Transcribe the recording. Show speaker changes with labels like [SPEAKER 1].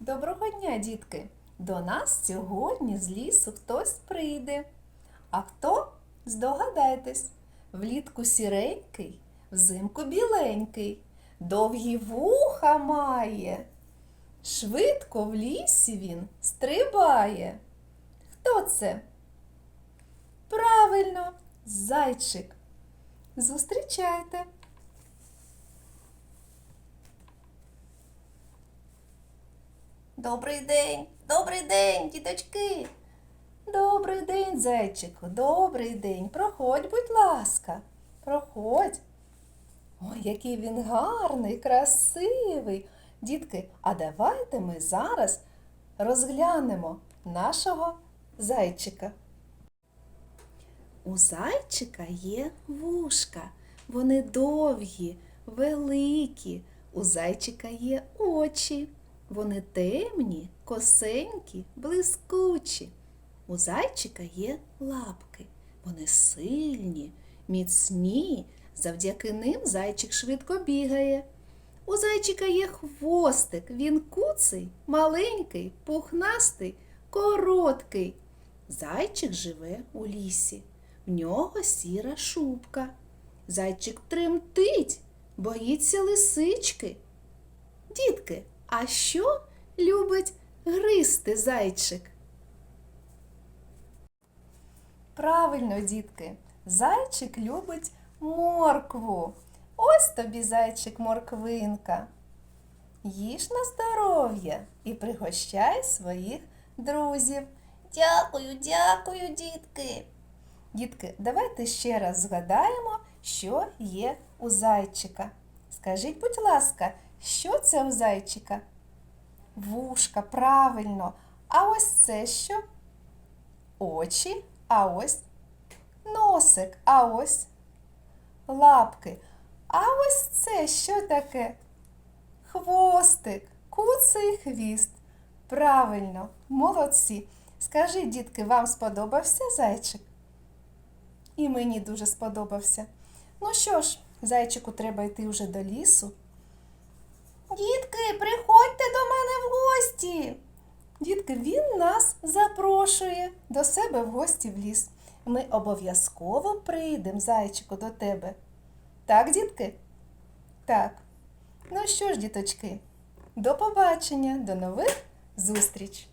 [SPEAKER 1] Доброго дня, дітки! До нас сьогодні з лісу хтось прийде. А хто? Здогадайтесь, влітку сіренький, взимку біленький, довгі вуха має. Швидко в лісі він стрибає. Хто це? Правильно, зайчик. Зустрічайте. Добрий день, добрий день, діточки. Добрий день, зайчику, добрий день. Проходь, будь ласка, проходь. Ой, який він гарний, красивий. Дітки, а давайте ми зараз розглянемо нашого зайчика. У зайчика є вушка. Вони довгі, великі. У зайчика є очі. Вони темні, косенькі, блискучі. У зайчика є лапки. Вони сильні, міцні. Завдяки ним зайчик швидко бігає. У зайчика є хвостик. Він куций, маленький, пухнастий, короткий. Зайчик живе у лісі. В нього сіра шубка. Зайчик тремтить, боїться лисички. Дітки, а що любить гризти зайчик? Правильно, дітки, зайчик любить моркву. Ось тобі зайчик морквинка. Їж на здоров'я і пригощай своїх друзів. Дякую, дякую, дітки. Дітки, давайте ще раз згадаємо, що є у зайчика. Скажіть, будь ласка, що це у зайчика? Вушка, правильно. А ось це що? Очі, а ось носик, а ось лапки. А ось це що таке? Хвостик, куций хвіст. Правильно, молодці. Скажіть, дітки, вам сподобався зайчик? І мені дуже сподобався. Ну що ж, зайчику треба йти вже до лісу. Дітки, приходьте до мене в гості. Дітки, він нас запрошує до себе в гості в ліс. Ми обов'язково прийдемо, зайчику, до тебе. Так, дітки? Так. Ну що ж, діточки, до побачення, до нових зустріч!